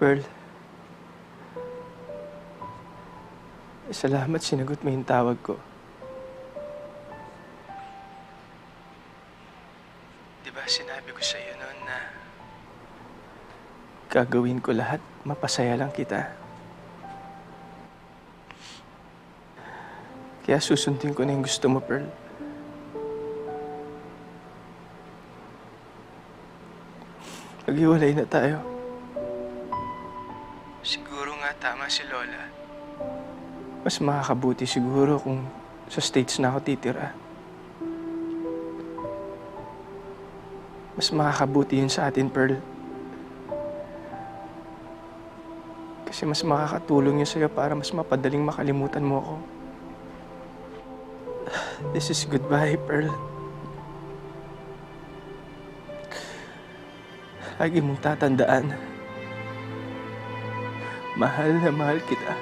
Pearl. Salamat sinagot mo yung tawag ko. Di ba sinabi ko sa iyo noon na gagawin ko lahat, mapasaya lang kita. Kaya susundin ko na yung gusto mo, Pearl. Maghiwalay na tayo. Siguro nga tama si Lola. Mas makakabuti siguro kung sa States na ako titira. Mas makakabuti yun sa atin, Pearl. Kasi mas makakatulong yun sa'yo para mas mapadaling makalimutan mo ako. This is goodbye, Pearl. Lagi mong tatandaan. Mahal na mahal kita.